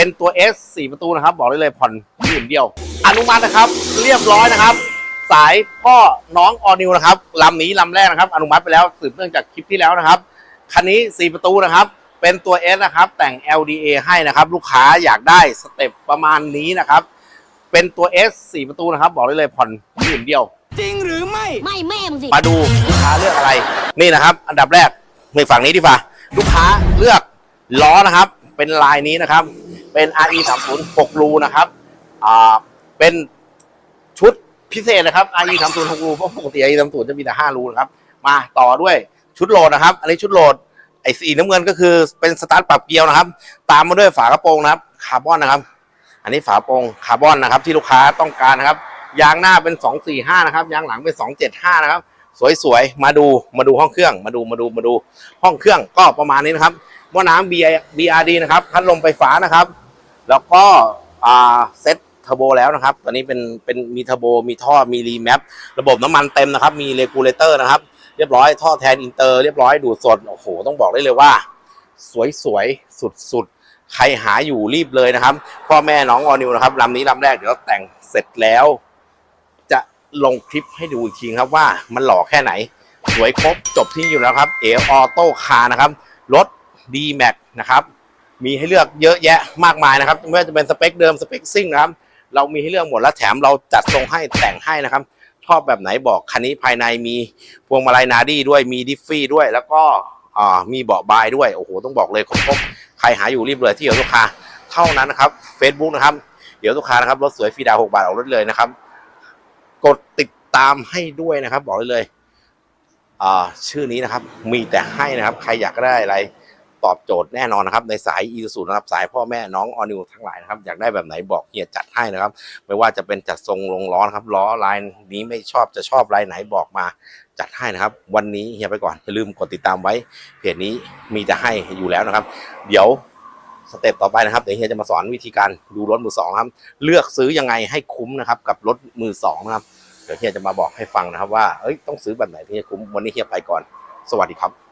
เป็นตัว S 4 ประตูนะครับ บอกได้เลยผ่อนหมื่นเดียว อนุมัตินะครับ เรียบร้อยนะครับ สายพ่อน้องออนิวนะครับลำนี้ลำแรกนะครับ อนุมัติไปแล้วสืบเนื่องจากคลิปที่แล้วนะครับคันนี้ 4 ประตูนะครับ เป็นตัว S นะครับ แต่ง LDA ให้นะครับ ลูกค้าอยากได้สเต็ปประมาณนี้นะครับ เป็นตัว S 4 ประตูนะครับ บอกได้เลยผ่อนหมื่นเดียว จริงหรือไม่ ไม่แม่มึงสิ มาดูลูกค้าเลือกอะไร นี่นะครับ อันดับแรกในฝั่งนี้ดีฟ่าลูกค้าเลือกล้อนะครับ เป็นลายนี้นะครับ เป็น RE 3 0 6รูนะครับอ่าเป็นชุดพิเศษนะครับ RE 3 0 6รูเพราะปกติ RE 3 0จะมีแต่5รูนะครับ มาต่อด้วยชุดโหลดนะครับ อันนี้ชุดโหลดไอ้สีน้ำเงินก็คือเป็นสตาร์ทปรับเกียร์นะครับ ตามมาด้วยฝากระโปรงนะครับคาร์บอนนะครับ อันนี้ฝากระโปรงคาร์บอนนะครับ ที่ลูกค้าต้องการนะครับ ยางหน้าเป็น 245 นะครับ ยางหลังเป็น 275 นะครับ สวยๆ มาดูมาดูห้องเครื่อง มาดูมาดูมาดูห้องเครื่องก็ประมาณนี้นะครับหม้อน้ำ B- BRD นะครับพัดลมไฟฟ้านะครับ แล้วก็เซ็ตเทอร์โบแล้วนะครับ ตอนนี้เป็นเป็นมีเทอร์โบมีท่อมีรีแมประบบน้ำมันเต็มนะครับ มีเรกูเลเตอร์นะครับ เรียบร้อยท่อแทนอินเตอร์เรียบร้อยดูดสดโอ้โห ต้องบอกได้เลยว่า สวยๆ สุดๆใครหาอยู่รีบเลยนะครับ พ่อแม่น้องออนิวนะครับลำนี้ลำแรกเดี๋ยวแต่งเสร็จแล้ว ลงคลิปให้ดูอีกทีครับว่ามันหล่อแค่ไหน สวยครบจบที่อยู่แล้วครับเอออโต้คาร์นะครับ รถ d m a x นะครับมีให้เลือกเยอะแยะมากมายนะครับไม่ว่าจะเป็นสเปคเดิมสเปคซิ่งนะครับ เรามีให้เลือกหมดแล้วแถมเราจัดทรงให้แต่งให้นะครับชอบแบบไหนบอกคันนี้ภายในมีพวงมาลัยนาดี้ด้วยมีดิฟฟี่ด้วย แล้วก็อ่ามีเบาะบายด้วยโอ้โหต้องบอกเลยครบใครหาอยู่รีบเลยที่เดี๋ยวลูกค้าเท่านั้นนะครับ Facebook นะครับเดี๋ยวลูกค้านะครับรถสวยฟรีดาว6บาทออกรถเลยนะครับ กดติดตามให้ด้วยนะครับ บอกเลยชื่อนี้นะครับ มีแต่ให้นะครับ ใครอยากได้อะไรตอบโจทย์แน่นอนนะครับ ในสายอีซูนะครับสายพ่อแม่น้องออนิวทั้งหลายนะครับ อยากได้แบบไหนบอกเฮียจัดให้นะครับ ไม่ว่าจะเป็นจัดทรงลงล้อนครับ ล้อลายนี้ไม่ชอบจะชอบลายไหนบอกมาจัดให้นะครับ วันนี้เฮียไปก่อนอย่าลืมกดติดตามไว้เพจนี้มีจะให้อยู่แล้วนะครับ เดี๋ยว สเต็ปต่อไปนะครับเดี๋ยวเฮียจะมาสอนวิธีการดูรถมือสองครับ เลือกซื้อยังไงให้คุ้มนะครับ กับรถมือสองนะครับเดี๋ยวเฮียจะมาบอกให้ฟังนะครับว่าเอ้ยต้องซื้อแบบไหนที่จะคุ้มวันนี้เฮียไปก่อน สวัสดีครับ